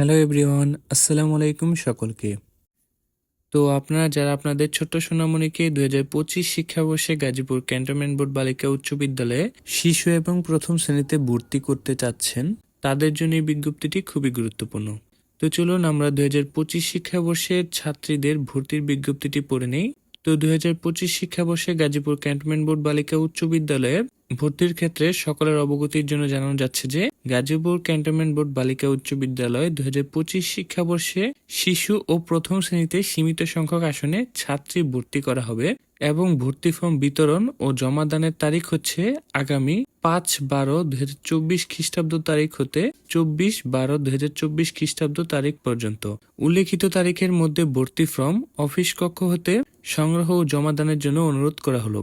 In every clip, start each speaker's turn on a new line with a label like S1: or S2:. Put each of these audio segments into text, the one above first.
S1: Hello everyone, আসসালামু আলাইকুম সকলকে। তো আপনারা যারা আপনাদের ছোট্ট সোনামণিকে দুই হাজার পঁচিশ শিক্ষাবর্ষে গাজীপুর ক্যান্টনমেন্ট বোর্ড বালিকা উচ্চ বিদ্যালয়ে শিশু এবং প্রথম শ্রেণীতে ভর্তি করতে চাচ্ছেন, তাদের জন্য এই বিজ্ঞপ্তিটি খুবই গুরুত্বপূর্ণ। তো চলুন আমরা দুই হাজার পঁচিশ শিক্ষাবর্ষের ছাত্রীদের ভর্তির বিজ্ঞপ্তিটি পড়ে নেই। তো দুই হাজার পঁচিশ শিক্ষাবর্ষে গাজীপুর ক্যান্টনমেন্ট বোর্ড বালিকা উচ্চ বিদ্যালয়ে ভর্তির ক্ষেত্রে সকলের অবগতির জন্য জানানো যাচ্ছে যে গাজীপুর ক্যান্টনমেন্ট বোর্ড বালিকা উচ্চ বিদ্যালয় হাজার পঁচিশ শিক্ষাবর্ষে শিশু ও প্রথম শ্রেণীতে সীমিত সংখ্যক আসনে ছাত্রী ভর্তি করা হবে এবং ভর্তি ফর্ম বিতরণ ও জমাদানের তারিখ হচ্ছে আগামী পাঁচ বারো দুই হাজার চব্বিশ খ্রিস্টাব্দ তারিখ হতে চব্বিশ বারো দুই হাজার চব্বিশ খ্রিস্টাব্দ তারিখ পর্যন্ত। উল্লেখিত তারিখের মধ্যে ভর্তি ফর্ম অফিস কক্ষ হতে সংগ্রহ ও জমাদানের জন্য অনুরোধ করা হলো,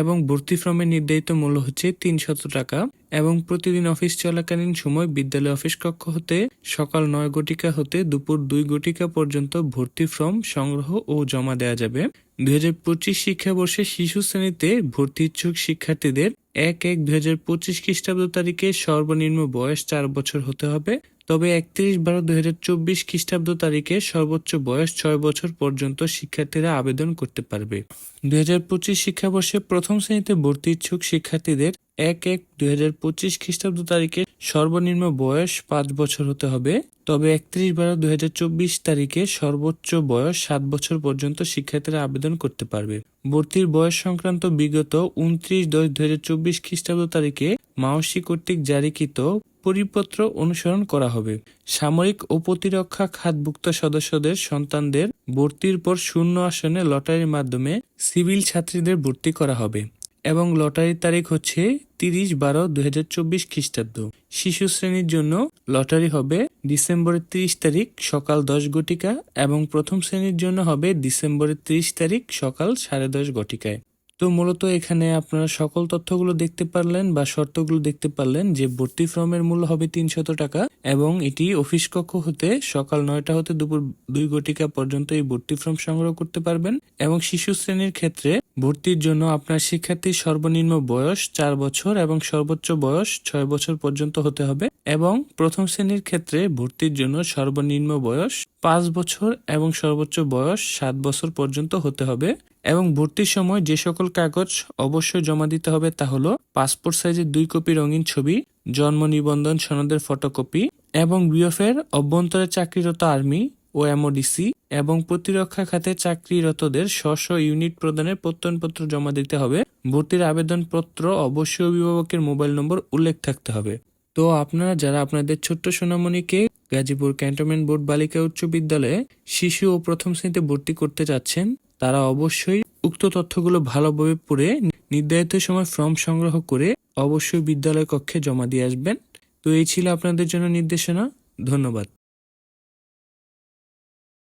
S1: এবং ভর্তি ফর্মের নির্ধারিত মূল্য হচ্ছে তিনশত টাকা, এবং প্রতিদিন অফিস চলাকালীন সময় বিদ্যালয় অফিস কক্ষ হতে সকাল নয় গটিকা হতে দুপুর দুই গটিকা পর্যন্ত ভর্তি ফর্ম সংগ্রহ ও জমা দেওয়া যাবে। দুই হাজার পঁচিশ শিক্ষাবর্ষে শিশু শ্রেণীতে ভর্তি ইচ্ছুক শিক্ষার্থীদের এক এক দুই হাজার পঁচিশ খ্রিস্টাব্দ তারিখে সর্বনিম্ন বয়স চার বছর হতে হবে। তবে একত্রিশ বারো দুই হাজার চব্বিশ খ্রিস্টাব্দ তারিখে সর্বোচ্চ বয়স ছয় বছর পর্যন্ত শিক্ষার্থীরা আবেদন করতে পারবে। দুই হাজার পঁচিশ শিক্ষাবর্ষে প্রথম শ্রেণীতে ভর্তি ইচ্ছুক শিক্ষার্থীদের এক এক দুই হাজার পঁচিশ খ্রিস্টাব্দ তারিখে সর্বনিম্ন বয়স পাঁচ বছর হতে হবে। তবে একত্রিশ বারো চব্বিশ তারিখে সর্বোচ্চ বয়স সাত বছর পর্যন্ত শিক্ষার্থীরা আবেদন করতে পারবে। ভর্তির বয়স সংক্রান্ত বিগত উনত্রিশ দশ দুই হাজার চব্বিশ খ্রিস্টাব্দ তারিখে মাওসি কর্তৃক জারিকৃত পরিপত্র অনুসরণ করা হবে। সামরিক ও প্রতিরক্ষা খাতভুক্ত সদস্যদের সন্তানদের ভর্তির পর শূন্য আসনে লটারির মাধ্যমে সিভিল ছাত্রীদের ভর্তি করা হবে। এবং লটারির তারিখ হচ্ছে তিরিশ বারো দুই হাজার চব্বিশ খ্রিস্টাব্দ। শিশু শ্রেণির জন্য লটারি হবে ডিসেম্বরের তিরিশ তারিখ সকাল দশ ঘটিকা এবং প্রথম শ্রেণির জন্য হবে ডিসেম্বরের তিরিশ তারিখ সকাল সাড়ে দশ ঘটিকায় তো মূলত এখানে আপনারা সকল তথ্যগুলো দেখতে পারলেন বা শর্তগুলো দেখতে পারলেন যে ভর্তি ফর্মের মূল্য হবে তিনশত টাকা এবং এটি অফিস কক্ষ হতে সকাল নয়টা হতে দুপুর দুই ঘটিকা পর্যন্ত এই ভর্তি ফর্ম সংগ্রহ করতে পারবেন এবং শিশু শ্রেণির ক্ষেত্রে ভর্তির জন্য আপনার শিক্ষার্থীর সর্বনিম্ন বয়স চার বছর এবং সর্বোচ্চ বয়স ছয় বছর পর্যন্ত হতে হবে এবং প্রথম শ্রেণির ক্ষেত্রে ভর্তির জন্য সর্বনিম্ন বয়স পাঁচ বছর এবং সর্বোচ্চ বয়স সাত বছর পর্যন্ত হতে হবে এবং ভর্তির সময় যে সকল কাগজ অবশ্যই জমা দিতে হবে তা হলো পাসপোর্ট সাইজের দুই কপি রঙিন ছবি, জন্ম নিবন্ধন সনদের ফটোকপি এবং বিএফের অভ্যন্তরে চাকরিরত আর্মি ও এমওডিসি এবং প্রতিরক্ষা খাতে চাকরিরতদের স্ব ইউনিট প্রদানের প্রত্যয়নপত্র জমা দিতে হবে। ভর্তির আবেদনপত্র অবশ্যই অভিভাবকের মোবাইল নম্বর উল্লেখ থাকতে হবে। তো আপনারা, যারা আপনাদের ছোট্ট সোনামণিকে গাজীপুর ক্যান্টনমেন্ট বোর্ড বালিকা উচ্চ বিদ্যালয়ে শিশু ও প্রথম শ্রেণীতে ভর্তি করতে চাচ্ছেন তারা অবশ্যই উক্ত তথ্যগুলো ভালোভাবে পড়ে, নির্ধারিত সময় ফর্ম সংগ্রহ করে অবশ্যই বিদ্যালয় কক্ষে জমা দিয়ে আসবেন। তো এই ছিল আপনাদের জন্য নির্দেশনা। ধন্যবাদ।